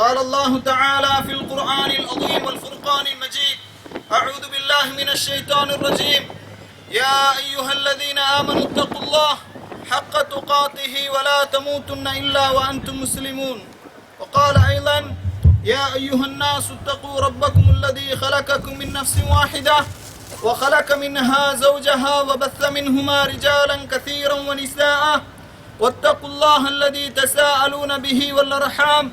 قال الله تعالى في القرآن العظيم والفرقان المجيد أعوذ بالله من الشيطان الرجيم. يا أيها الذين آمنوا اتقوا الله حق تقاته ولا تموتن إلا وأنتم مسلمون. وقال أيضا يا أيها الناس اتقوا ربكم الذي خلقكم من نفس واحدة وخلق منها زوجها وبث منهما رجالا كثيرا ونساء. واتقوا الله الذي تساءلون به والأرحام.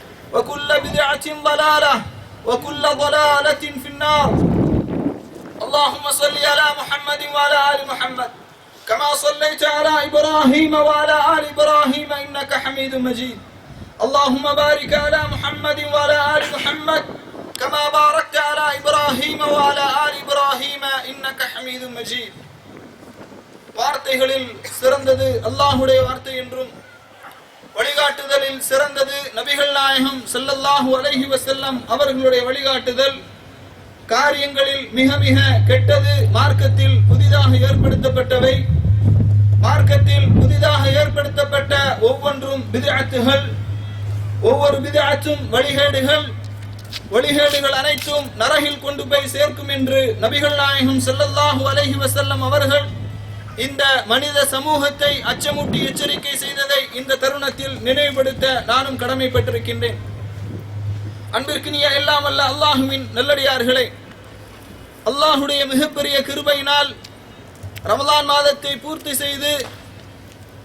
وكل بدعة ضلالة وكل ضلالة في النار اللهم صل على محمد وعلى آل محمد كما صليت على إبراهيم وعلى آل إبراهيم إنك حميد مجيد اللهم بارك على محمد وعلى آل محمد كما باركت على إبراهيم وعلى آل إبراهيم إنك حميد مجيد வார்த்தைகளில் சிறந்தது அல்லாஹுடைய வார்த்தை என்றும் வழிகாட்டுதலில் சிறந்தது நபிகள் நாயகம் ஸல்லல்லாஹு அலைஹி வசல்லம் அவர்களுடைய வழிகாட்டுதல். காரியங்களில் மிக மிக கெட்டது மார்க்கத்தில் புதிதாக ஏற்படுத்தப்பட்டவை. மார்க்கத்தில் புதிதாக ஏற்படுத்தப்பட்ட ஒவ்வொன்றும் பிதஅத்துகள் ஒவ்வொரு பிதஅத்தும் வழிகேடுகள் வழிகேடுகள் அனைத்தும் நரகில் கொண்டு போய் சேர்க்கும் என்று நபிகள் நாயகம் ஸல்லல்லாஹு அலைஹி வசல்லம் அவர்கள் இந்த மனித சமூகத்தை அச்சமூட்டி எச்சரிக்கை செய்ததை இந்த தருணத்தில் நினைவுபடுத்த நானும் கடமைப்பட்டிருக்கின்றேன். அன்பிற்கினிய எல்லாம் அல்ல அல்லாஹுவின் நல்லடியார்களே அல்லாஹுடைய மிகப்பெரிய கிருபையினால் ரமலான் மாதத்தை பூர்த்தி செய்து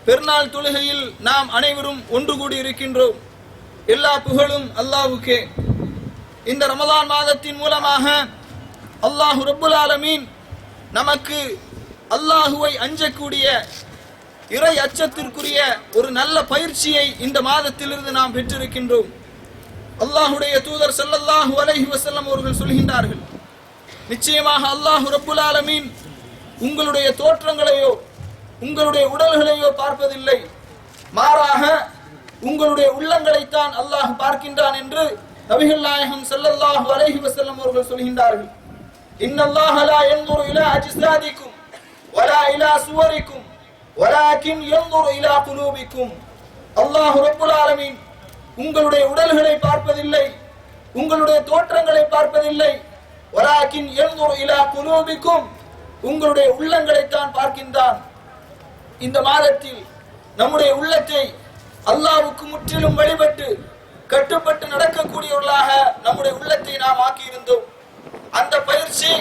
பெருநாள் தொழுகையில் நாம் அனைவரும் ஒன்று கூடி இருக்கின்றோம். எல்லா புகழும் அல்லாஹுக்கே. இந்த ரமலான் மாதத்தின் மூலமாக அல்லாஹு ரபுல் ஆலமீன் நமக்கு அல்லாஹுவை அஞ்சக்கூடிய இறை அச்சத்திற்குரிய ஒரு நல்ல பயிற்சியை இந்த மாதத்திலிருந்து நாம் பெற்றிருக்கின்றோம். அல்லாஹுடைய தூதர் ஸல்லல்லாஹு அலைஹி வசல்லம் அவர்கள் சொல்கின்றார்கள் நிச்சயமாக அல்லாஹு ரப்புல் ஆலமீன் உங்களுடைய தோற்றங்களையோ உங்களுடைய உடல்களையோ பார்ப்பதில்லை. மாறாக உங்களுடைய உள்ளங்களைத்தான் அல்லாஹ் பார்க்கின்றான் என்று நபிகள் நாயகம் ஸல்லல்லாஹு அலைஹி வசல்லம் அவர்கள் சொல்கின்றார்கள். இன்னல்லாஹலா லா யன்துரு இலா அஜ்சாதிக்கும் ولا இலா சுவரிக்கும் ولكن ينظر இலா قلوبكم. அல்லாஹ் رب العالمين உங்களுடைய உடல்களை பார்ப்பதில்லை உங்களுடைய தோற்றங்களை பார்ப்பதில்லை. ஒராக்கின் யன்துரு இலா குலூபிக்கும் உங்களுடைய உள்ளங்களைத்தான் பார்க்கின்றான். இந்த மாதத்தில் நம்முடைய உள்ளத்தை அல்லாவுக்கு முற்றிலும் வழிபட்டு கட்டுப்பட்டு நடக்கக்கூடியவர்களாக நம்முடைய உள்ளத்தை நாம் ஆக்கியிருந்தோம். அந்த பயிற்சி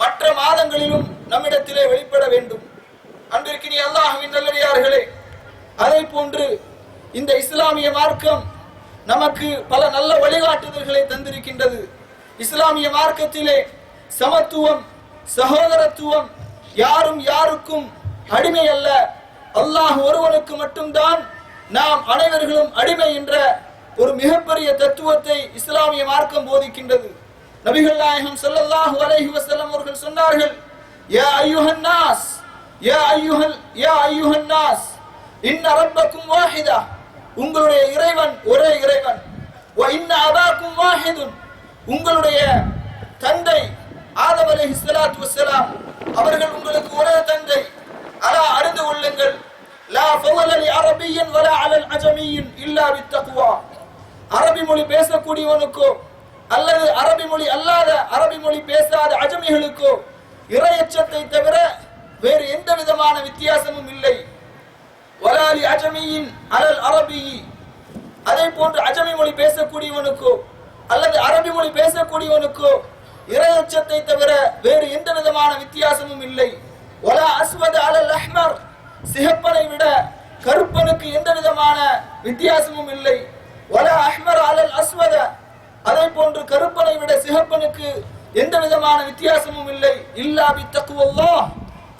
மற்ற மாதங்களிலும் நம்மிடத்திலே வெளிப்பட வேண்டும். அன்பிற்கினி அல்லாஹுவின் நல்லடியார்களே அதை போன்று இந்த இஸ்லாமிய மார்க்கம் நமக்கு பல நல்ல வழிகாட்டுதல்களை தந்திருக்கின்றது. இஸ்லாமிய மார்க்கத்திலே சமத்துவம் சகோதரத்துவம் யாரும் யாருக்கும் அடிமை அல்ல. அல்லாஹ் ஒருவனுக்கு மட்டும்தான் நாம் அனைவர்களும் அடிமை என்ற ஒரு மிகப்பெரிய தத்துவத்தை இஸ்லாமிய மார்க்கம் போதிக்கின்றது. நபிகள் நாயகம் சொல்லல்லாஹு அலைஹி வஸல்லம் அவர்கள் சொன்னார்கள் யா அய்யுஹன் நாஸ் யா ஐயுஹல் யா அய்யுஹன் நாஸ் இன்ன ரப்பக்கும் வாஹிதா உங்களுடைய இறைவன் ஒரே இறைவன் வ இன்ன அபாக்கும் வாஹிதுன் உங்களுடைய தந்தை ஆதம் அலைஹி ஸலாத்து வஸலாம் அவர்கள் உங்களுக்கு ஒரே தந்தை. அலா அறிந்து கொள்ளுங்கள் லா ஃபவல லி அரபியின் வலா அலல் அஜமியின் இல்லா பித்தக்வா அரபி மொழி பேசக்கூடியவனுக்கோ அல்லது அரபி மொழி அல்லாத அரபி மொழி பேசாத அஜமிகளுக்கோ இரையச்சத்தை தவிர வேறு எந்த விதமான வித்தியாசமும் இல்லை. வலாலி அஜமியின் அலல் அரபி. அதே போன்று அஜமி மொழி பேசக்கூடியவனுக்கோ அல்லது அரபி மொழி பேசக்கூடியவனுக்கோ இரையச்சத்தை தவிர வேறு எந்த விதமான வித்தியாசமும் இல்லை. ஒலா அஸ்வத அலல் அஹ்மர். சிகப்பனை விட கருப்பனுக்கு எந்த விதமான வித்தியாசமும் இல்லை. ஒலா அஹ்மர் அலல் அஸ்வத. அதை போன்று கருப்பனை விட சிகப்பனுக்கு எந்த விதமான வித்தியாசமும் இல்லை. இல்லாபி பித்தக்குவல்லாஹ்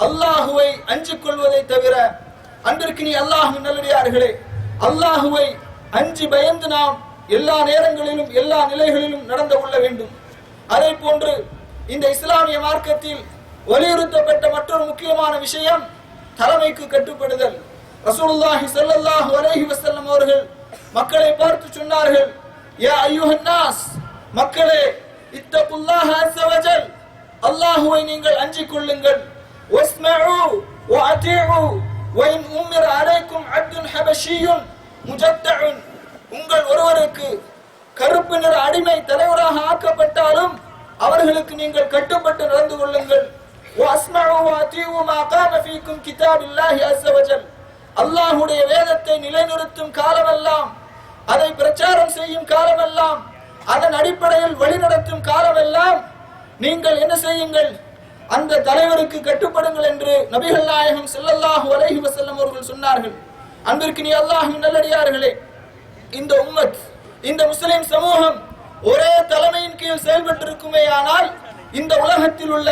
அல்லாஹுவை அஞ்சு கொள்வதை தவிர அன்றிற்கு நீ அல்லாஹு நல்லடியார்களே. அல்லாஹுவை அஞ்சி பயந்து நாம் எல்லா நேரங்களிலும் எல்லா நிலைகளிலும் நடந்து கொள்ள வேண்டும். அதே போன்று இந்த இஸ்லாமிய மார்க்கத்தில் வலியுறுத்தப்பட்ட மற்றொரு முக்கியமான விஷயம் தலைமைக்கு கட்டுப்படுதல். ரசூலுல்லாஹி சல்லாஹு அலஹி வசல்லம் அவர்கள் மக்களை பார்த்து சொன்னார்கள் யா அய்யுஹன் நாஸ் மக்களே இத்தகுல்லாஹ அஸ்ஸ வஜல் அல்லாஹுவை நீங்கள் அஞ்சிக் கொள்ளுங்கள் வஸ்மஉ வஅதீஉ வஇன் உம்மிர அலைக்கும் அப்துன் ஹபஷியுன் முஜத்தஉன் உங்கள் ஒருவருக்கு கருப்பு நிற அடிமை தலைவராக ஆக்கப்பட்டாலும் அவர்களுக்கு நீங்கள் கட்டுப்பட்டு நடந்து கொள்ளுங்கள் وَأَسْمَعُوا وَأَطِيعُوا مَا قَامَ فِيكُمْ كِتَابِ اللَّهِ عَزَّ وَجَلَّ அல்லாஹ்வுடைய வேதத்தை நிலைநிறுத்தும் காலமெல்லாம் அதை பிரச்சாரம் செய்யும் காலமெல்லாம் அதன் அடிப்படையில் வழிநடத்தும் காலமெல்லாம் நீங்கள் என்ன செய்யுங்கள்? அந்த தலைவருக்கு கட்டுப்படுங்கள் என்று நபிகள் நாயகம் செல்லல்லாஹு அலைஹி வசல்லம் அவர்கள் சொன்னார்கள். அன்பிற்கு நீ அல்லாஹ்வின் நல்லடியார்களே இந்த உம்மத் இந்த முஸ்லிம் சமூகம் ஒரே தலைமையின் கீழ் செயல்பட்டிருக்குமே ஆனால் இந்த உலகத்தில் உள்ள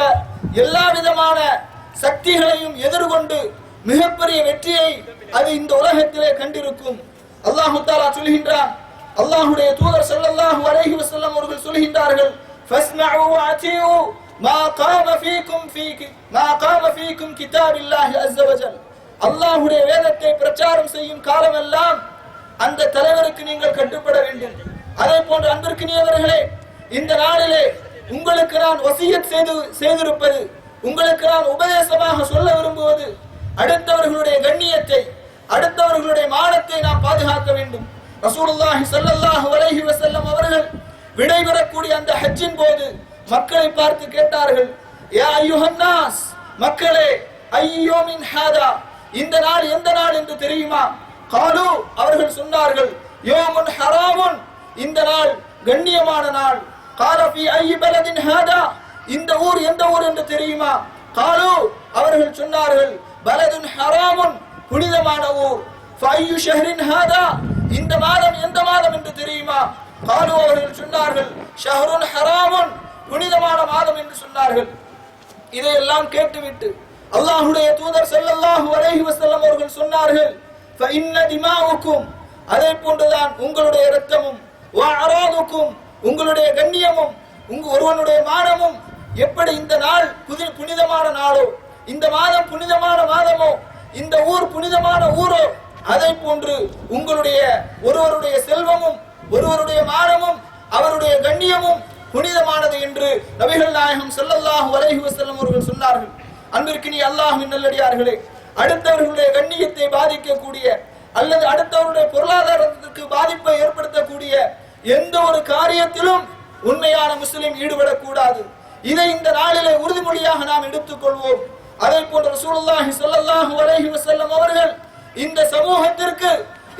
எல்லா விதமான சக்திகளையும் எதிர்கொண்டு மிகப்பெரிய வெற்றியை அது இந்த உலகத்திலே கண்டிருக்கும். அல்லாஹு தாலா சொல்கின்றான். அல்லாஹுடைய தூதர் ஸல்லல்லாஹு அலைஹி வஸல்லம் அவர்கள் சொல்கின்றார்கள் ஃபஸ்மஉ வஅதீஉ மா காம ஃபீக்கும் ஃபீக்கு மா காம ஃபீக்கும் கிதாபில்லாஹி அஸ்ஸ வஜல். அல்லாஹ்வுடைய வேதத்தை பிரச்சாரம் செய்யும் காலமெல்லாம் அந்த தலைவருக்கு நீங்கள் கட்டுப்பட வேண்டும். அதே போன்று அன்பிற்கினியவர்களே இந்த நாளிலே உங்களுக்கு நான் வசியத் செய்து செய்திருப்பது உங்களுக்கு நான் உபதேசமாக சொல்ல விரும்புவது அடுத்தவர்களுடைய கண்ணியத்தை அடுத்தவர்களுடைய மானத்தை நாம் பாதுகாக்க வேண்டும். ரசூலுல்லாஹி ஸல்லல்லாஹு அலைஹி வஸல்லம் அவர்கள் விடைபெறக்கூடிய அந்த ஹஜ்ஜின் போது மக்களை பார்த்து கேட்டார்கள் யா அய்யுஹன் மக்களே ஐயோ மின் ஹாதா இந்த நாள் எந்த நாள் என்று தெரியுமா? காலு அவர்கள் சொன்னார்கள் யோமுன் ஹராமுன் இந்த நாள் கண்ணியமான நாள். காலபி ஐ பலதின் ஹாதா இந்த ஊர் எந்த ஊர் என்று தெரியுமா? காலு அவர்கள் சொன்னார்கள் பலதுன் ஹராமுன் புனிதமான ஊர் இந்த மாதம் எந்த மாதம் என்று தெரியுமா? காலு அவர்கள் சொன்னார்கள் ஷஹருன் ஹராமுன் புனிதமான மாதம் என்று சொன்னார்கள் இதையெல்லாம் கேட்டுவிட்டு அல்லாஹுடைய தூதர் செல்லல்லாஹு அலைஹி வசல்லம் அவர்கள் சொன்னார்கள் திமாவுக்கும் அதை போன்றுதான் உங்களுடைய இரத்தமும் அராதுக்கும் உங்களுடைய கண்ணியமும் உங்க ஒருவனுடைய மானமும் எப்படி இந்த நாள் புனிதமான நாளோ இந்த மாதம் புனிதமான மாதமோ இந்த ஊர் புனிதமான ஊரோ அதை போன்று உங்களுடைய ஒருவருடைய செல்வமும் ஒருவருடைய மானமும் அவருடைய கண்ணியமும் புனிதமானது என்று நபிகள் நாயகம் ஸல்லல்லாஹு அலைஹி வஸல்லம் அவர்கள் சொன்னார்கள். அன்பிற்கு நீ அல்லாஹ்வின் நல்லடியார்களே அடுத்தவர்களுடைய கண்ணியத்தை பாதிக்கக்கூடிய அல்லது அடுத்தவருடைய பொருளாதாரத்திற்கு பாதிப்பை ஏற்படுத்தக்கூடிய எந்த ஒரு காரியத்திலும் உண்மையான முஸ்லிம் ஈடுபடக்கூடாது. இதை இந்த நாளிலே உறுதிமொழியாக நாம் எடுத்துக்கொள்வோம். அதே போன்ற சூழல்லாஹி சொல்லல்லாஹு அலைஹி செல்லும் அவர்கள் இந்த சமூகத்திற்கு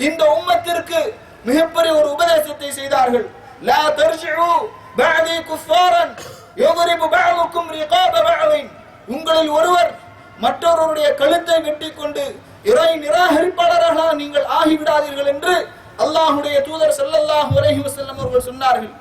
இந்த உம்மத்திற்கு மிகப்பெரிய ஒரு உபதேசத்தை செய்தார்கள். லா தர்ஷு பஅதி குஃபாரன் யுதரிபு பஅதுக்கும் ரிகாப பஅதின் உங்களில் ஒருவர் மற்றொருவருடைய கழுத்தை வெட்டி கொண்டு இறை நிராகரிப்பாளராக நீங்கள் ஆகிவிடாதீர்கள் என்று அல்லாஹுடைய தூதர் செல்லல்லாஹு அலைஹி செல்லும் அவர்கள் சொன்னார்கள்.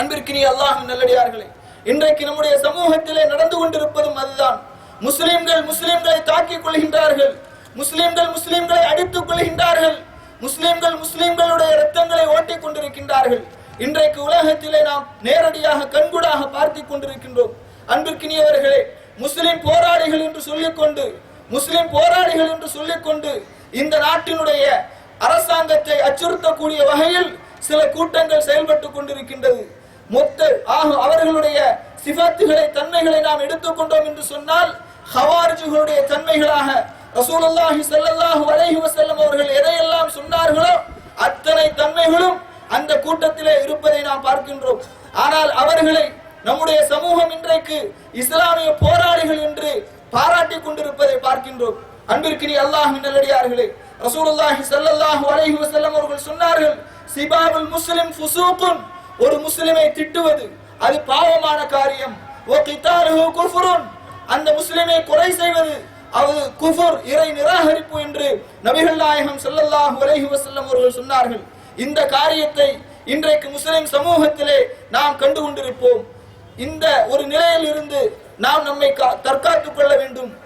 அன்பிற்கினிய அல்லாஹும் நல்லடியார்களே இன்றைக்கு நம்முடைய சமூகத்திலே நடந்து கொண்டிருப்பதும் அதுதான். முஸ்லிம்கள் முஸ்லிம்களை தாக்கிக் கொள்கின்றார்கள். முஸ்லிம்கள் முஸ்லிம்களை அடித்துக் கொள்கின்றார்கள். முஸ்லிம்கள் முஸ்லிம்களுடைய ரத்தங்களை ஓட்டிக் கொண்டிருக்கின்றார்கள். இன்றைக்கு உலகத்திலே நாம் நேரடியாக கண்கூடாக பார்த்து கொண்டிருக்கின்றோம். அன்பிற்கினியவர்களே முஸ்லிம் போராளிகள் என்று சொல்லிக்கொண்டு முஸ்லிம் போராளிகள் என்று சொல்லிக்கொண்டு இந்த நாட்டினுடைய அரசாங்கத்தை அச்சுறுத்தக்கூடிய வகையில் சில கூட்டங்கள் செயல்பட்டுக் கொண்டிருக்கின்றது. மொத்த ஆக அவர்களுடைய சிஃபத்துகளை தன்மைகளை நாம் எடுத்துக்கொண்டோம் என்று சொன்னால் ஹவாரிஜுகளுடைய தன்மைகளாக ரசூலுல்லாஹி ஸல்லல்லாஹு அலைஹி வஸல்லம் அவர்கள் எதையெல்லாம் சொன்னார்களோ அத்தனை தன்மைகளும் அந்த கூட்டத்திலே இருப்பதை நாம் பார்க்கின்றோம். ஆனால் அவர்களை நம்முடைய சமூகம் இன்றைக்கு இஸ்லாமிய போராளிகள் என்று பாராட்டிக் கொண்டிருப்பதை பார்க்கின்றோம். அன்பிற்கினி அல்லாஹ் நல்லடியார்களே ரசூலுல்லாஹி ஸல்லல்லாஹு அலைஹி வஸல்லம் அவர்கள் சொன்னார்கள் சிபாபுல் முஸ்லிம் ஃபுசூக்குன். ஒரு முஸ்லிமை திட்டுவது அது பாவமான காரியம். ஓ கிதாலுஹு குஃபுருன். அந்த முஸ்லிமை கொலை செய்வது அது குஃபுர் இறை நிராகரிப்பு என்று நபிகள் நாயகம் செல்லல்லாஹ் அலைஹி வசல்லம் அவர்கள் சொன்னார்கள். இந்த காரியத்தை இன்றைக்கு முஸ்லிம் சமூகத்திலே நாம் கண்டு கொண்டிருப்போம் இந்த ஒரு நிலையில் இருந்து நாம் நம்மை கா- தற்காத்துக் கொள்ள வேண்டும்.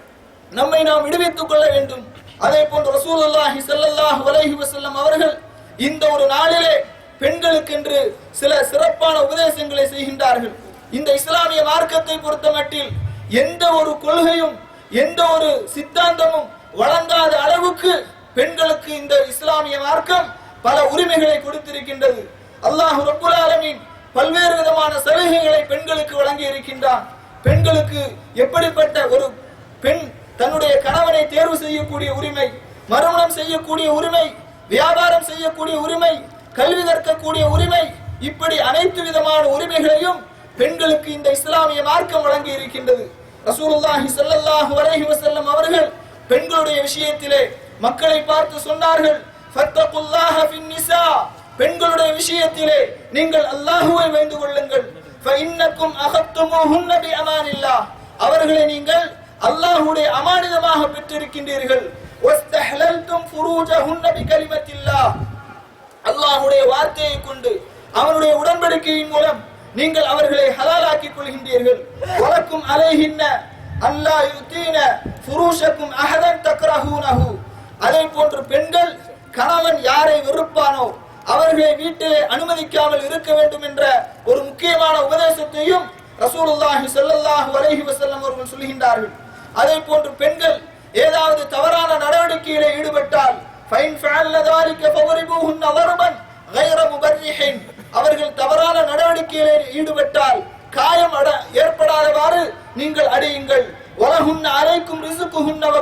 நம்மை நாம் விடுவித்துக் கொள்ள வேண்டும். அதே போன்று ரசூலுல்லாஹி செல்லல்லாஹ் உலகி வசல்லம் அவர்கள் இந்த ஒரு நாளிலே பெண்களுக்கென்று சில சிறப்பான உபதேசங்களை செய்கின்றார்கள். இந்த இஸ்லாமிய மார்க்கத்தை பொறுத்தமட்டில் எந்த ஒரு கொள்கையும் எந்த ஒரு சித்தாந்தமும் வழங்காத அளவுக்கு பெண்களுக்கு இந்த இஸ்லாமிய மார்க்கம் பல உரிமைகளை கொடுத்திருக்கின்றது. அல்லாஹ் ரப்புல் ஆலமீன் பல்வேறு விதமான சலுகைகளை பெண்களுக்கு வழங்கி இருக்கின்றான். பெண்களுக்கு எப்படிப்பட்ட ஒரு பெண் தன்னுடைய கணவனை தேர்வு செய்யக்கூடிய உரிமை மறுமணம் செய்யக்கூடிய உரிமை வியாபாரம் செய்யக்கூடிய உரிமை கல்வி கற்கக்கூடிய உரிமை இப்படி அனைத்து விதமான உரிமைகளையும் பெண்களுக்கு இந்த இஸ்லாமிய மார்க்கம் வழங்கி இருக்கின்றது. ரசூலுல்லாஹி ஸல்லல்லாஹு அலைஹி வஸல்லம் அவர்கள் பெண்களுடைய விஷயத்திலே மக்களை பார்த்து சொன்னார்கள் ஃபத்தகுல்லாஹ ஃபின் நிசா. பெண்களுடைய விஷயத்திலே நீங்கள் அல்லாஹ்வை வேண்டு கொள்ளுங்கள் ஃபஇன்னக்கும் அகத்துமுஹுன்ன பிஅமானில்லாஹ் அவர்களை நீங்கள் அல்லாஹ்வுடைய அமானிதமாக பெற்றிருக்கின்றீர்கள். வஸ்தஹலல்தும் ஃபுரூஜஹுன்ன பிகலிமத்தில்லாஹ் அல்லாஹ்வுடைய வார்த்தையை கொண்டு அவனுடைய உடன்படிக்கையின் மூலம் நீங்கள் அவர்களை ஹலாலாக்கிக் கொள்கின்றீர்கள் வலக்கும் அலைஹின்ன அல்லா யுத்தீன ஃபுரூஷக்கும் அஹதன் தக்ரஹூனஹு அதே போன்று பெண்கள் கணவன் யாரை வெறுப்பானோ அவர்களை வீட்டிலே அனுமதிக்காமல் இருக்க வேண்டும் என்ற ஒரு முக்கியமான உபதேசத்தையும் ரசூலுல்லாஹி ஸல்லல்லாஹு அலைஹி வஸல்லம் அவர்கள் சொல்கின்றார்கள் அதே போன்று பெண்கள் ஏதாவது தவறான நடவடிக்கையிலே ஈடுபட்டால் ஃபைன் ஃபஅல்ன ذلك فضربوهن ضربا غير مبرح அவர்கள் தவறான நடவடிக்கையில் ஈடுபட்டால் காயம் அட ஏற்படாதவாறு நீங்கள் அடியுங்கள். உலகுன்ன அலைக்கும் ரிசுக்குஹுன்ன வ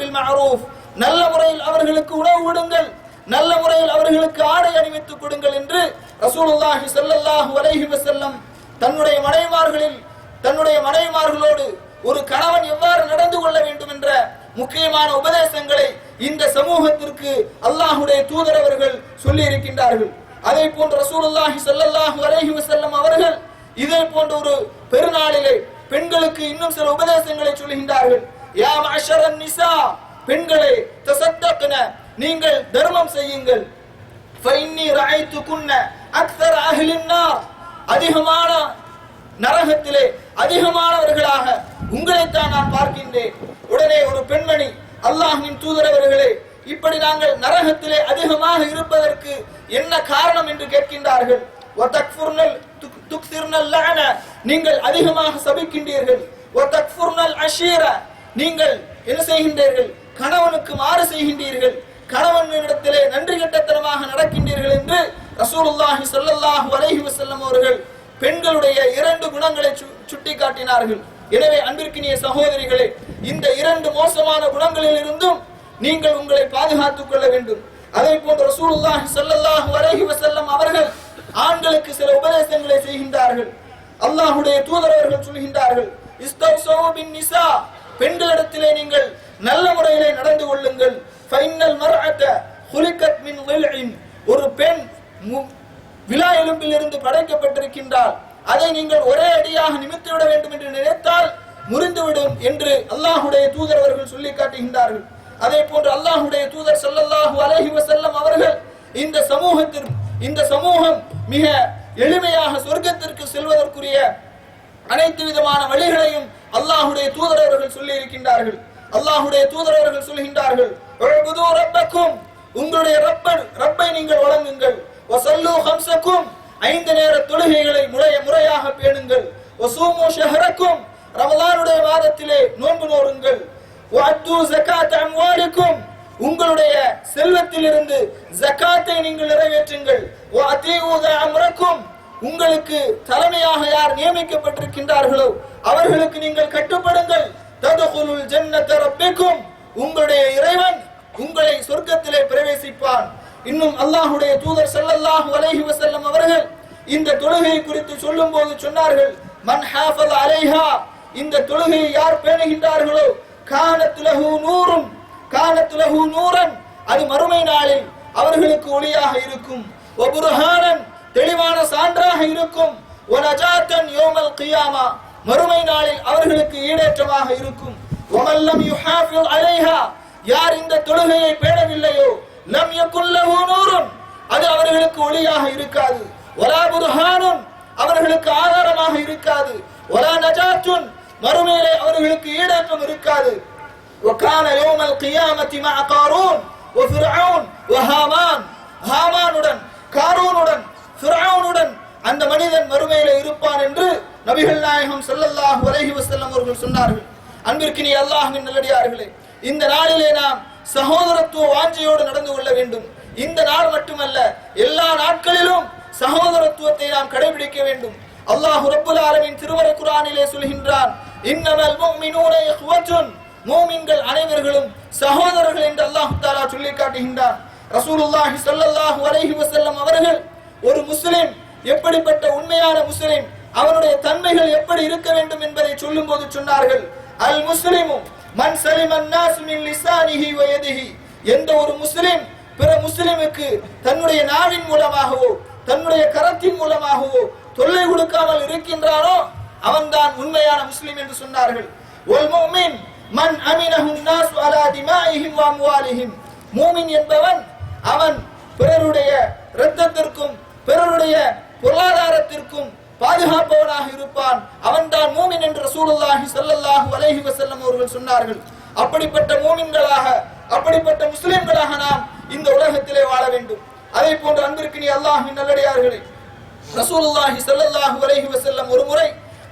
பில் மஅரூஃப் நல்ல முறையில் அவர்களுக்கு உணவு விடுங்கள். நல்ல முறையில் அவர்களுக்கு ஆடை அணிவித்துக் கொடுங்கள் என்று ரசூலுல்லாஹி ஸல்லல்லாஹு அலைஹி வஸல்லம் தன்னுடைய மனைவிமார்களில் தன்னுடைய மனைவிமார்களோடு ஒரு கணவன் எவ்வாறு நடந்து கொள்ள வேண்டும் என்ற முக்கியமான உபதேசங்களை இந்த சமூகத்திற்கு அல்லாஹுடைய தூதரவர்கள் சொல்லி இருக்கின்றார்கள் அதே போன்று ரசூலுல்லாஹி ஸல்லல்லாஹு அலைஹி செல்லும் அவர்கள் இதே போன்ற ஒரு பெருநாளிலே பெண்களுக்கு இன்னும் சில உபதேசங்களை சொல்லுகின்றார்கள் யா மஷரன் நிசா பெண்களே தசத்தக்கன நீங்கள் தர்மம் செய்யுங்கள். ஃபைன்னி ரஅய்துகுன்ன குன்ன அஹ்லின் அகிலின்னா அதிகமான நரகத்திலே அதிகமானவர்களாக உங்களைத்தான் நான் பார்க்கின்றேன். உடனே ஒரு பெண்மணி அல்லாஹின் தூதரவர்களே இப்படி நாங்கள் நரகத்திலே அதிகமாக இருப்பதற்கு என்ன காரணம் என்று கேட்கின்றார்கள்? துக்- நீங்கள் அதிகமாக சபிக்கின்றீர்கள். அஷீர. நீங்கள் என்ன செய்கின்றீர்கள்? கணவனுக்கு மாறு செய்கின்றீர்கள். கணவனிடத்திலே நன்றி கெட்டத்தனமாக நடக்கின்றீர்கள் என்று ரசூலுல்லாஹி ஸல்லல்லாஹு அலைஹி வஸல்லம் அவர்கள் பெண்களுடைய இரண்டு குணங்களை சு- சுட்டிக்காட்டினார்கள். எனவே அன்பிற்கினிய சகோதரிகளே இந்த இரண்டு மோசமான குணங்களில் இருந்தும் நீங்கள் உங்களை பாதுகாத்துக் கொள்ள வேண்டும். அதே போன்ற ரசூலுல்லாஹி ஸல்லல்லாஹு அலைஹி வஸல்லம் அவர்கள் ஆண்களுக்கு சில உபதேசங்களை செய்கின்றார்கள். அல்லாஹுடைய தூதரவர்கள் சொல்கின்றார்கள் இஸ்தௌசவு பின் நிசா பெண்களிடத்திலே நீங்கள் நல்ல முறையிலே நடந்து கொள்ளுங்கள் ஃபைனல் மர்அத ஹுலிகத் மின் லில்இன் ஒரு பெண் விழா எலும்பிலிருந்து படைக்கப்பட்டிருக்கின்றால் அதை நீங்கள் ஒரே அடியாக நிமித்து விட வேண்டும் என்று நினைத்தால் முறிந்துவிடும் என்று அல்லாஹுடைய தூதரவர்கள் சொல்லி காட்டுகின்றார்கள். அதே போன்று அல்லாஹுடைய தூதர் ஸல்லல்லாஹு அலஹி வசல்லம் அவர்கள் இந்த சமூகத்திற்கு இந்த சமூகம் மிக எளிமையாக சொர்க்கத்திற்கு செல்வதற்குரிய அனைத்து விதமான வழிகளையும் அல்லாஹுடைய தூதரவர்கள் சொல்லி இருக்கின்றார்கள். அல்லாஹுடைய தூதரவர்கள் சொல்கின்றார்கள் ரப்பக்கும் உங்களுடைய ரப்பர் ரப்பை நீங்கள் வழங்குங்கள். வசல்லு ஹம்சக்கும் ஐந்து நேர தொழுகைகளை முறைய முறையாக பேணுங்கள். ஒசூமு ஷஹரக்கும் ரமலானுடைய மாதத்திலே நோன்பு நோருங்கள். அம்வாலிக்கும் உங்களுடைய செல்வத்திலிருந்து ஜக்காத்தை நீங்கள் நிறைவேற்றுங்கள். வஅதீஉ உங்களுக்கு தலைமையாக யார் நியமிக்கப்பட்டிருக்கின்றார்களோ அவர்களுக்கு நீங்கள் கட்டுப்படுங்கள். ததுகுலுல் ஜன்னத ரப்பிக்கும். உங்களுடைய இறைவன் உங்களை சொர்க்கத்திலே பிரவேசிப்பான். இன்னும் அல்லாஹுடைய தூதர் சல்லல்லாஹு அலைஹி வஸல்லம் அவர்கள் இந்த தொழுகை குறித்து சொல்லும்போது சொன்னார்கள் மன் ஹாஃபல் அலைஹா. இந்த தொழுகையை யார் பேணுகின்றார்களோ கானத் நூறும் நூறுன் நூறன். அது மறுமை நாளில் அவர்களுக்கு ஒளியாக இருக்கும். ஒபுருஹானன் தெளிவான சான்றாக இருக்கும். வனஜாத்தன் யோமல் கியாமா. மறுமை நாளில் அவர்களுக்கு ஈடேற்றமாக இருக்கும். வமல்லம் யுஹாஃபில் அலைஹா. யார் இந்த தொழுகையை பேணவில்லையோ லம் யகுல்லஹு நூறும். அது அவர்களுக்கு ஒளியாக இருக்காது. ஒரா புர்ஹானுன் அவர்களுக்கு ஆதாரமாக இருக்காது. ஒரா நஜாத்துன் மறுமையிலே அவர்களுக்கு ஈடேற்றம் இருக்காது وكان يوم القيامة مع قارون وفرعون وهامان ஹாமானுடன் காரூனுடன் ஃபிரௌனுடன் அந்த மனிதன் மறுமையில இருப்பான் என்று நபிகள் நாயகம் ஸல்லல்லாஹு அலைஹி வஸல்லம் அவர்கள் சொன்னார்கள் அன்பிற்கினி அல்லாஹ்வின் நல்லடியார்களே இந்த நாளிலே நாம் சகோதரத்துவ வாஞ்சையோடு நடந்து கொள்ள வேண்டும் இந்த நாள் மட்டுமல்ல எல்லா நாட்களிலும் சகோதரத்துவத்தை நாம் கடைபிடிக்க வேண்டும் அல்லாஹ் ரப்புல் ஆலமீன் திருமறை குர்ஆனிலே சொல்கின்றான் இன்னமல் முஃமினூன இஹ்வத்துன். மூமின்கள் அனைவர்களும் சகோதரர்கள் என்று அல்லாஹ் தாலா சொல்லி காட்டுகின்றார் ரசூலுல்லாஹி ஸல்லல்லாஹு அலைஹி வஸல்லம் அவர்கள் ஒரு முஸ்லிம் எப்படிப்பட்ட உண்மையான முஸ்லிம் அவனுடைய தன்மைகள் எப்படி இருக்க வேண்டும் என்பதை சொல்லும்போது சொன்னார்கள். அல் முஸ்லிமு மன் சலிமன் நாஸ் மின் லிசானிஹி வ யதிஹி. எந்த ஒரு முஸ்லிம் பிற முஸ்லிமுக்கு தன்னுடைய நாவின் மூலமாகவோ தன்னுடைய கரத்தின் மூலமாகவோ தொல்லை கொடுக்காமல் இருக்கின்றாரோ அவன்தான் உண்மையான முஸ்லிம் என்று சொன்னார்கள். ஒல் மூமின் மன் அமினஹும் நாஸ் அலா இஹிம் வ அம்வாலிஹிம். மூமின் என்பவன் அவன் பிறருடைய இரத்தத்திற்கும் பிறருடைய பொருளாதாரத்திற்கும் பாதுகாப்பவனாக இருப்பான். அவன்தான் மூமின் என்று ரசூலுல்லாஹி ஸல்லல்லாஹு அலைஹி வஸல்லம் அவர்கள் சொன்னார்கள். அப்படிப்பட்ட மூமின்களாக அப்படிப்பட்ட முஸ்லிம்களாக நாம் இந்த உலகத்திலே வாழ வேண்டும். அதே போன்று அன்பிற்கு நீ அல்லாஹின் நல்லடியார்களே. ரசூலுல்லாஹி ஸல்லல்லாஹு அலைஹி வஸல்லம் ஒரு முறை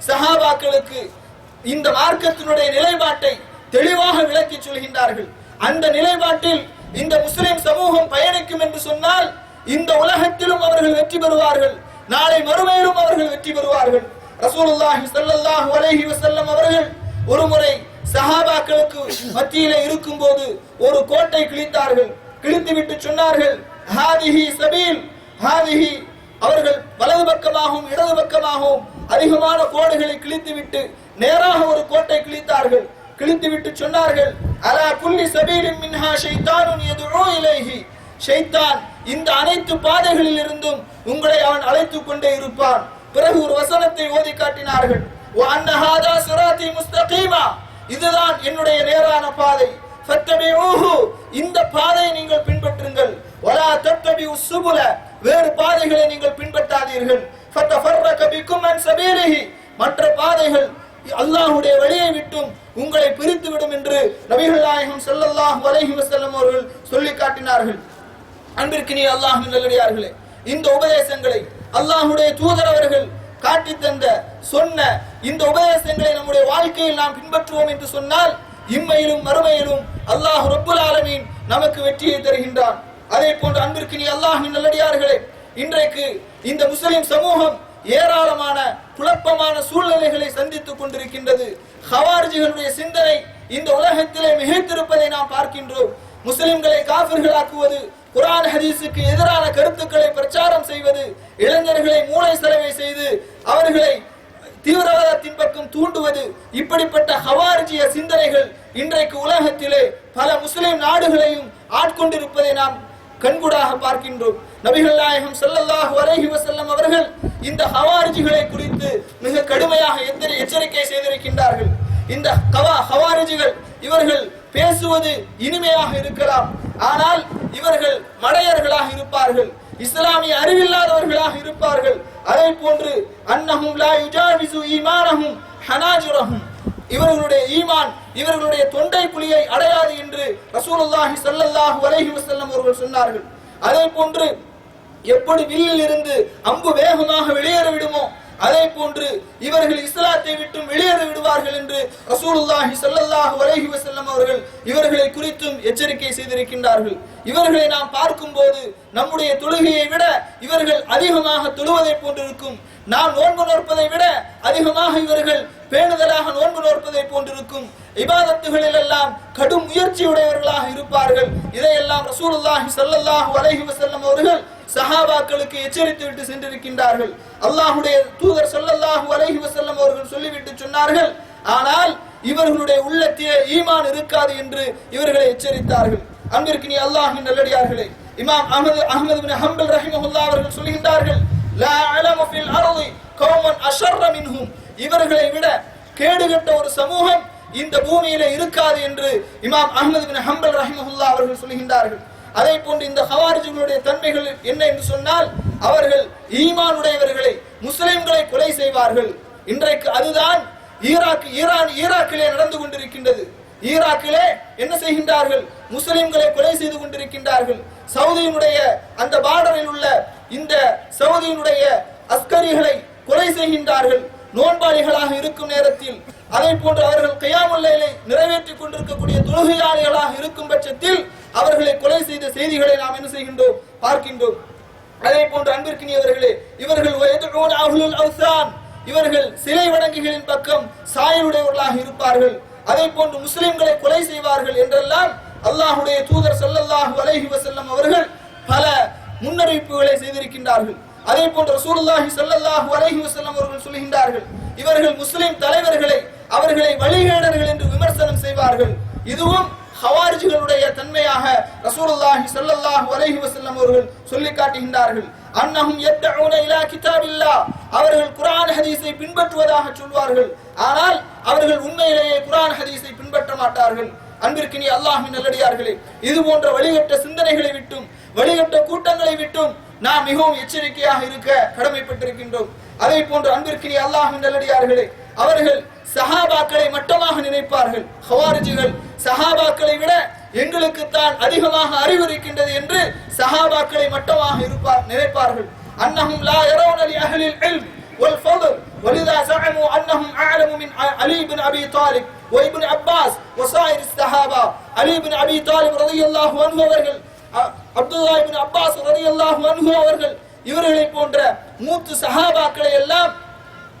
சஹாபாக்களுக்கு இந்த மார்க்கத்தினுடைய நிலைப்பாட்டை தெளிவாக விளக்கி சொல்கின்றார்கள். அந்த நிலைப்பாட்டில் இந்த முஸ்லிம் சமூகம் பயணிக்கும் என்று சொன்னால் இந்த உலகத்திலும் அவர்கள் வெற்றி பெறுவார்கள். நாளை மறுமையிலும் அவர்கள் வெற்றி பெறுவார்கள். ரசூலுல்லாஹி ஸல்லல்லாஹு அலைஹி வஸல்லம் அவர்கள் ஒருமுறை சஹாபாக்களுக்கு மத்தியில் இருக்கும்போது ஒரு கோட்டை கிழித்தார்கள். கிழித்து விட்டு சொன்னார்கள் ஹாதிஹி சபீல் ஹாதிஹி அவர்கள் வலது பக்கமாகவும் இடது பக்கமாகவும் அதிகமான கோடுகளை கிழித்துவிட்டு நேராக ஒரு கோட்டை கிழித்தார்கள். கிழித்துவிட்டு சொன்னார்கள் அலா குல்லி சபீலின் மின்ஹா ஷைத்தானுன் யதுஉ இலேஹி. ஷைத்தான் இந்த அனைத்து பாதைகளில் இருந்தும் உங்களை அவன் அழைத்து கொண்டே இருப்பான். பிறகு ஒரு வசனத்தை ஓதி காட்டினார்கள் ஓ அன்ன சுராத்தி முஸ்தகீமா. இதுதான் என்னுடைய நேரான பாதை. ஃபத்தபிஊஹு இந்த பாதையை நீங்கள் பின்பற்றுங்கள். ஒலா தத்தபி உசுபுல வேறு பாதைகளை நீங்கள் பின்பற்றாதீர்கள். மற்ற பாதைகள் அல்லாஹுடைய வழியை விட்டும் உங்களை பிரித்து விடும் என்று நபிகள் நாயகம் செல்லல்லாஹ் வலைஹி வசல்லம் அவர்கள் சொல்லி காட்டினார்கள். அன்பிற்கு நீ அல்லாஹ்வின் நல்லடியார்களே இந்த உபதேசங்களை அல்லாஹுடைய தூதர் அவர்கள் காட்டி தந்த சொன்ன இந்த உபதேசங்களை நம்முடைய வாழ்க்கையில் நாம் பின்பற்றுவோம் என்று சொன்னால் இம்மையிலும் மறுமையிலும் அல்லாஹ் ரப்புல் ஆலமீன் நமக்கு வெற்றியை தருகின்றான். அதே போன்று அன்பிற்கு நீ அல்லாஹ் நல்லடியார்களே இன்றைக்கு இந்த முஸ்லிம் சமூகம் ஏராளமான குழப்பமான சூழ்நிலைகளை சந்தித்துக் கொண்டிருக்கின்றது. ஹவார்ஜிகளுடைய சிந்தனை இந்த உலகத்திலே மிகைத்திருப்பதை நாம் பார்க்கின்றோம். முஸ்லிம்களை காபிர்களாக்குவது குரான் ஹதீஸுக்கு எதிரான கருத்துக்களை பிரச்சாரம் செய்வது இளைஞர்களை மூளை செலவை செய்து அவர்களை தீவிரவாதத்தின் பக்கம் தூண்டுவது இப்படிப்பட்ட ஹவார்ஜிய சிந்தனைகள் இன்றைக்கு உலகத்திலே பல முஸ்லிம் நாடுகளையும் ஆட்கொண்டிருப்பதை நாம் கண்கூடாக பார்க்கின்றோம். நபிகள் நாயகம் செல்லல்லாஹு அலைஹி வசல்லம் அவர்கள் இந்த ஹவாரிஜிகளை குறித்து மிக கடுமையாக எந்த எச்சரிக்கை செய்திருக்கின்றார்கள். இந்த கவா ஹவாரிஜிகள் இவர்கள் பேசுவது இனிமையாக இருக்கலாம். ஆனால் இவர்கள் மடையர்களாக இருப்பார்கள். இஸ்லாமிய அறிவில்லாதவர்களாக இருப்பார்கள். அதை போன்று அன்னஹும் லா யுஜாவிசு ஈமானஹும் ஹனாஜுரஹும். இவர்களுடைய ஈமான் இவர்களுடைய தொண்டை புலியை அடையாது என்று ரசூலுல்லாஹி சல்லல்லாஹு அலைஹி வஸல்லம் அவர்கள் சொன்னார்கள். அதே போன்று எப்படி வில்லில் இருந்து அம்பு வேகமாக வெளியேற விடுமோ அதே போன்று இவர்கள் இஸ்லாத்தை விட்டும் வெளியேற விடுவார்கள் என்று ரசூலுல்லாஹி சல்லல்லாஹு அலைஹி வஸல்லம் அவர்கள் இவர்களை குறித்தும் எச்சரிக்கை செய்திருக்கின்றார்கள். இவர்களை நாம் பார்க்கும்போது நம்முடைய தொழுகையை விட இவர்கள் அதிகமாக தொழுவதை போன்றிருக்கும் நாம் நோன்பு நோற்பதை விட அதிகமாக இவர்கள் பேணுதலாக நோன்பு நோற்பதை போன்றிருக்கும். இபாதத்துகளில் எல்லாம் கடும் முயற்சியுடையவர்களாக இருப்பார்கள். இதையெல்லாம் ரசூலுல்லாஹி சல்லல்லாஹு அலைஹி வஸல்லம் அவர்கள் சஹாபாக்களுக்கு எச்சரித்து விட்டு சென்றிருக்கின்றார்கள். அல்லாஹ்வுடைய தூதர் சல்லல்லாஹு அலைஹி வஸல்லம் அவர்கள் சொல்லிவிட்டு சொன்னார்கள் ஆனால் இவர்களுடைய உள்ளத்திலே ஈமான் இருக்காது என்று இவர்களை எச்சரித்தார்கள். அன்பிற்கு நீ அல்லாஹின் நல்லடியார்களே இமாம் அஹமது அஹமது பின் ஹம்பல் ரஹிமஹுல்லா அவர்கள் சொல்கின்றார்கள் லா அலமு ஃபில் அர்தி கௌமன் அஷர்ர மின்ஹும் இவர்களை விட கேடுகட்ட ஒரு சமூகம் இந்த பூமியில இருக்காது என்று இமாம் அஹ்மது பின் ஹம்பல் ரஹிமஹுல்லா அவர்கள் சொல்கின்றார்கள். அதே போன்று இந்த ஹவாரிஜுகளுடைய தன்மைகள் என்ன என்று சொன்னால் அவர்கள் ஈமானுடையவர்களை முஸ்லிம்களை கொலை செய்வார்கள். இன்றைக்கு அதுதான் ஈராக் ஈரான் ஈராக்கிலே நடந்து கொண்டிருக்கின்றது. ஈராக்கிலே என்ன செய்கின்றார்கள்? முஸ்லிம்களை கொலை செய்து கொண்டிருக்கின்றார்கள். சவுதியினுடைய அந்த பார்டரில் உள்ள இந்த சவுதியினுடைய அஸ்கரிகளை கொலை செய்கின்றார்கள். நோன்பாளிகளாக இருக்கும் நேரத்தில் அதை போன்று அவர்கள் கையாமுல்லையை நிறைவேற்றிக் கொண்டிருக்கக்கூடிய தொழுகையாளிகளாக இருக்கும் பட்சத்தில் அவர்களை கொலை செய்த செய்திகளை நாம் என்ன செய்கின்றோம்? பார்க்கின்றோம். அதே போன்று அன்பிற்கினியவர்களே இவர்கள் வயதுகோன் இவர்கள் சிலை வணங்குகளின் பக்கம் சாயலுடையவர்களாக இருப்பார்கள். அதே போன்று முஸ்லிம்களை கொலை செய்வார்கள் என்றெல்லாம் அல்லாஹுடைய தூதர் சொல்லல்லாஹு அலைஹி வசல்லம் அவர்கள் பல முன்னறிவிப்புகளை செய்திருக்கின்றார்கள். அதே போன்று சூழலாகி ஸல்லல்லாஹு அலைஹி வஸல்லம் அவர்கள் சொல்கின்றார்கள் இவர்கள் முஸ்லிம் தலைவர்களை அவர்களை வழிகேடர்கள் என்று விமர்சனம் செய்வார்கள். இதுவும் ஹவாரிஜிகளுடைய தன்மையாக ரசூலுல்லாஹி ஸல்லல்லாஹு அலைஹி வஸல்லம் அவர்கள் சொல்லி காட்டுகின்றார்கள். அன்னஹும் யத்தஊன இலா கிதாபில்லா அவர்கள் குர்ஆன் ஹதீஸை பின்பற்றுவதாக சொல்வார்கள். ஆனால் அவர்கள் உண்மையிலேயே குர்ஆன் ஹதீஸை பின்பற்ற மாட்டார்கள். அன்பிற்கு நீ அல்லாஹின் நல்லடியார்களே இது போன்ற வழிகட்ட சிந்தனைகளை விட்டும் வழிகட்ட கூட்டங்களை விட்டும் நாம் மிகவும் எச்சரிக்கையாக இருக்க கடமைப்பட்டிருக்கின்றோம். அதை போன்ற அன்பிற்கு நீ அல்லாஹின் நல்லடியார்களே அவர்கள் சஹாபாக்களை மட்டமாக நினைப்பார்கள். ஹவாரிஜிகள் சஹாபாக்களை விட எங்களுக்கு தான் அதிகமாக அறிவு இருக்கின்றது என்று சஹாபாக்களை மட்டமாக இருப்பார் நினைப்பார்கள். அன்னஹும் லா யரவுன லி அஹ்லில் இல்ம். والفضل ولذا زعموا أنهم أعلم من علي بن أبي طالب وابن عباس وسائر الصحابة علي بن أبي طالب رضي الله عنه அவர்கள் அப்துல்லா இபின் அப்பாஸ் ரதி அல்லாஹு அன்ஹு அவர்கள் இவர்களை போன்ற மூத்து சஹாபாக்களை எல்லாம்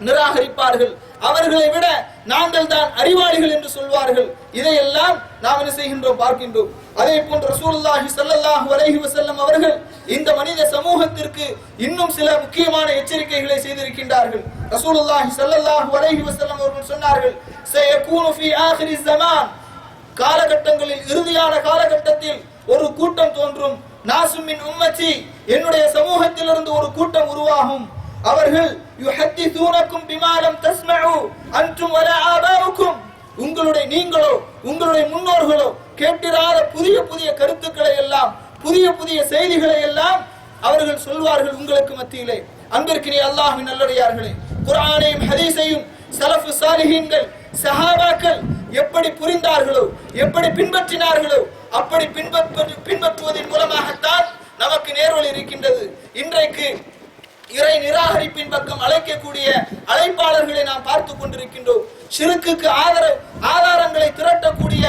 நிராகரிப்பார்கள் அவர்களை விட நாங்கள் தான் அறிவாளிகள் என்று சொல்வார்கள். இதையெல்லாம் நாம் என்ன செய்கின்றோம் பார்க்கின்றோம். அதே போன்ற ரசூலுல்லாஹி ஸல்லல்லாஹு அலைஹி வஸல்லம் அவர்கள் இந்த மனித சமூகத்திற்கு இன்னும் சில முக்கியமான எச்சரிக்கைகளை செய்திருக்கின்றார்கள். ரசூலுல்லாஹி சல்லல்லாஹு அலைஹி வஸல்லம் அவர்கள் சொன்னார்கள் சயகூனு ஃபீ ஆகிரி ஸமான். காலகட்டங்களில் இறுதியான காலகட்டத்தில் ஒரு கூட்டம் தோன்றும். நாசுமின் உம்மச்சி என்னுடைய சமூகத்திலிருந்து ஒரு கூட்டம் உருவாகும். அவர்கள் யுஹத்திசூனக்கும் பிமாலம் தஸ்மஉ அன்றும் வலா ஆபாவுக்கும். உங்களுடைய நீங்களோ உங்களுடைய முன்னோர்களோ கேட்டிராத புதிய புதிய கருத்துக்களை எல்லாம் புதிய புதிய செய்திகளை எல்லாம் அவர்கள் சொல்வார்கள் உங்களுக்கு மத்தியிலே. அன்பிற்கினே அல்லாஹின் நல்லடியார்களே குரானையும் ஹதீஸையும் சலஃபு சாலிஹீன்கள் சஹாபாக்கள் எப்படி புரிந்தார்களோ எப்படி பின்பற்றினார்களோ அப்படி பின்பற்று பின்பற்றுவதன் மூலமாகத்தான் நமக்கு நேர்வழி இருக்கின்றது. இன்றைக்கு இறை நிராகரிப்பின் பக்கம் அழைக்கக்கூடிய அழைப்பாளர்களை நாம் பார்த்து கொண்டிருக்கின்றோம். சிறுக்குக்கு ஆதர ஆதாரங்களை திரட்டக்கூடிய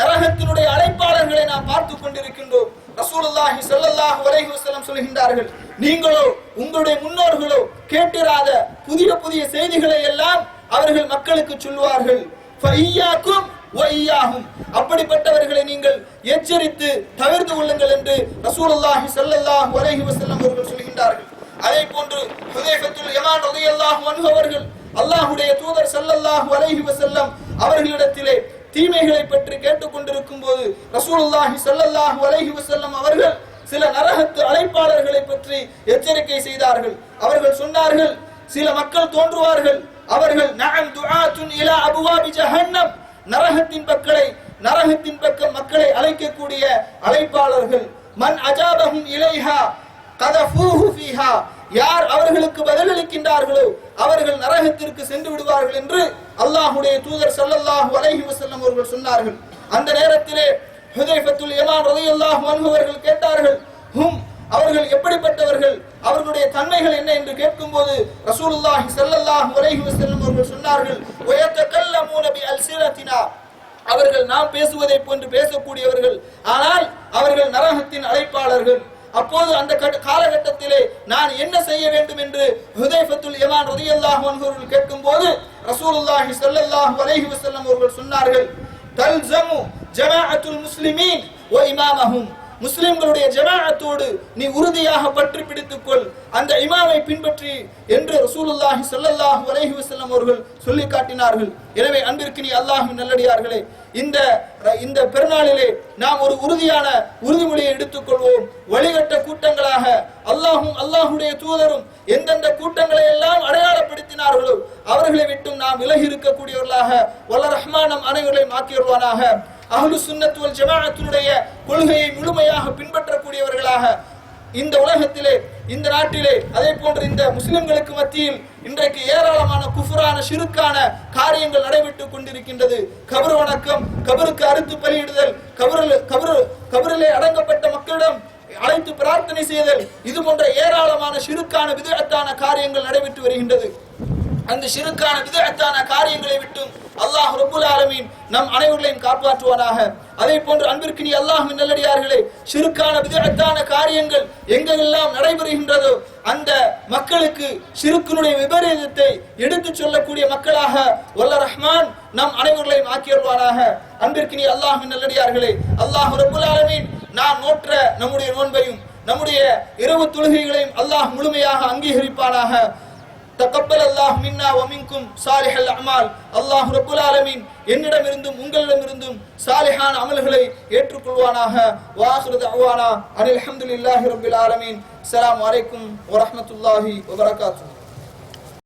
நரகத்தினுடைய அழைப்பாளர்களை நாம் பார்த்து கொண்டிருக்கின்றோம். ரசூலுல்லாஹி ஸல்லல்லாஹு அலைஹி வஸல்லம் சொல்கின்றார்கள் நீங்களோ உங்களுடைய முன்னோர்களோ கேட்டிராத புதிய புதிய செய்திகளை எல்லாம் அவர்கள் மக்களுக்கு சொல்வார்கள் ஃபையாக்கும் வையாகும் அப்படிப்பட்டவர்களை நீங்கள் எச்சரித்து தவிர்த்து கொள்ளுங்கள் என்று ரசூலுல்லாஹி ஸல்லல்லாஹு அலைஹி வஸல்லம் அவர்கள் சொல்கின்றார்கள். அதே போன்று ஹுதைஃபத்துல் யமான் ரலியல்லாஹு அன்ஹு அவர்கள் அல்லாஹ்வுடைய தூதர் ஸல்லல்லாஹு அலைஹி வஸல்லம் அவர்களிடத்திலே தீமைகளை பற்றி கேட்டுக்கொண்டிருக்கும் போது ரசூலுல்லாஹி ஸல்லல்லாஹு அலைஹி வஸல்லம் அவர்கள் சில நரகத்து அழைப்பாளர்களை பற்றி எச்சரிக்கை செய்தார்கள். அவர்கள் சொன்னார்கள் சில மக்கள் தோன்றுவார்கள் அவர்கள் நஅம் துஆத்துன் இலா அபுவாபி ஜஹன்னம். நரகத்தின் மக்களை நரகத்தின் பக்கம் மக்களை அழைக்கக்கூடிய அழைப்பாளர்கள். மன் அஜாபஹும் இலைஹா. யார் அவர்களுக்கு பதிலளிக்கின்றார்களோ அவர்கள் நரகத்திற்கு சென்று விடுவார்கள் என்று அல்லாஹ்வுடைய தூதர் ஸல்லல்லாஹு அலைஹி வஸல்லம் அவர்கள் சொன்னார்கள். அந்த நேரத்திலே ஹுதைஃபத்துல் யமான் ரலியல்லாஹு அன்ஹு அவர்கள் கேட்டார்கள் ஹும் அவர்கள் எப்படிப்பட்டவர்கள்? அவர்களுடைய தன்மைகள் என்ன? என்று கேட்கும்போது ரசூலுல்லாஹி ஸல்லல்லாஹு அலைஹி வஸல்லம் அவர்கள் சொன்னார்கள் வயத்தகல்லமூன பி அல்சினத்தினா அவர்கள் நாம் பேசுவதை போன்று பேசக்கூடியவர்கள் ஆனால் அவர்கள் நரகத்தின் அழைப்பாளர்கள். அப்போது அந்த காலகட்டத்திலே நான் என்ன செய்ய வேண்டும் என்று ஹுதைஃபத்துல் யமான் ரதியல்லாஹு அன்ஹு அவர்கள் கேட்கும்போது ரசூலுல்லாஹி ஸல்லல்லாஹு அலைஹி வஸல்லம் அவர்கள் சொன்னார்கள் தல்சமு ஜமாஅத்துல் முஸ்லிமீன் வ இமாமஹும். முஸ்லிம்களுடைய ஜமாஅத்தோடு நீ உறுதியாக பற்றி பிடித்துக்கொள். அந்த இமாமை பின்பற்றி என்று ரசூலுல்லாஹி ஸல்லல்லாஹு அலைஹி வஸல்லம் அவர்கள் சொல்லி காட்டினார்கள். எனவே அன்பிற்கினி அல்லாஹ்வின் நல்லடியார்களே இந்த இந்த பெருநாளிலே நாம் ஒரு உறுதியான உறுதிமொழியை எடுத்துக்கொள்வோம். வழிகட்ட கூட்டங்களாக அல்லாஹும் அல்லாஹுடைய தூதரும் எந்தெந்த கூட்டங்களை எல்லாம் அடையாளப்படுத்தினார்களோ அவர்களை விட்டும் நாம் விலகி இருக்கக்கூடியவர்களாக வல்ல ரஹ்மானம் அனைவர்களையும் ஆக்கியவர்களாக அகலு சுன்னத் வல் ஜமாஅத்தினுடைய கொள்கையை முழுமையாக பின்பற்றக்கூடியவர்களாக இந்த உலகத்திலே இந்த நாட்டிலே அதே போன்று இந்த முஸ்லிம்களுக்கு மத்தியில் இன்றைக்கு ஏராளமான குஃபுரான சிறுக்கான காரியங்கள் நடைபெற்றுக் கொண்டிருக்கின்றது. கபர் வணக்கம் கபருக்கு அறுத்து பலியிடுதல் கபரில் கபரு கபரிலே அடங்கப்பட்ட மக்களிடம் அழைத்து பிரார்த்தனை செய்தல் இது போன்ற ஏராளமான சிறுக்கான விதத்தான காரியங்கள் நடைபெற்று வருகின்றது. அந்த சிறுக்கான விதத்தான காரியங்களை விட்டும் அல்லாஹ் ரபுல் ஆலமீன் நம் அனைவர்களையும் காப்பாற்றுவானாக. அதே போன்று அன்பிற்கினி அல்லாஹ் நல்லடியார்களே சிறுக்கான விதத்தான காரியங்கள் எங்கெல்லாம் நடைபெறுகின்றதோ அந்த மக்களுக்கு ஷிருக்கினுடைய விபரீதத்தை எடுத்துச் சொல்லக்கூடிய மக்களாக வல்ல ரஹ்மான் நம் அனைவர்களையும் ஆக்கியருவானாக அன்பிற்கினி அல்லாஹ் நல்லடியார்களே அல்லாஹ் ரபுல் ஆலமீன் நாம் நோற்ற நம்முடைய நோன்பையும் நம்முடைய இரவு தொழுகைகளையும் அல்லாஹ் முழுமையாக அங்கீகரிப்பானாக. தகப்பல் அல்லாஹ் மின்னா ஒமிங்கும் சாலிஹல் அமால். அல்லாஹ் ரபுல் ஆலமின் என்னிடமிருந்தும் உங்களிடமிருந்தும் சாலிஹான அமல்களை ஏற்றுக்கொள்வானாக. வாஹிரு அவானா அனில் ஹம்துலில்லாஹி ரபுல் ஆலமின். அஸ்ஸலாமு அலைக்கும் வரமத்துல்லாஹி வபரகாத்துஹு.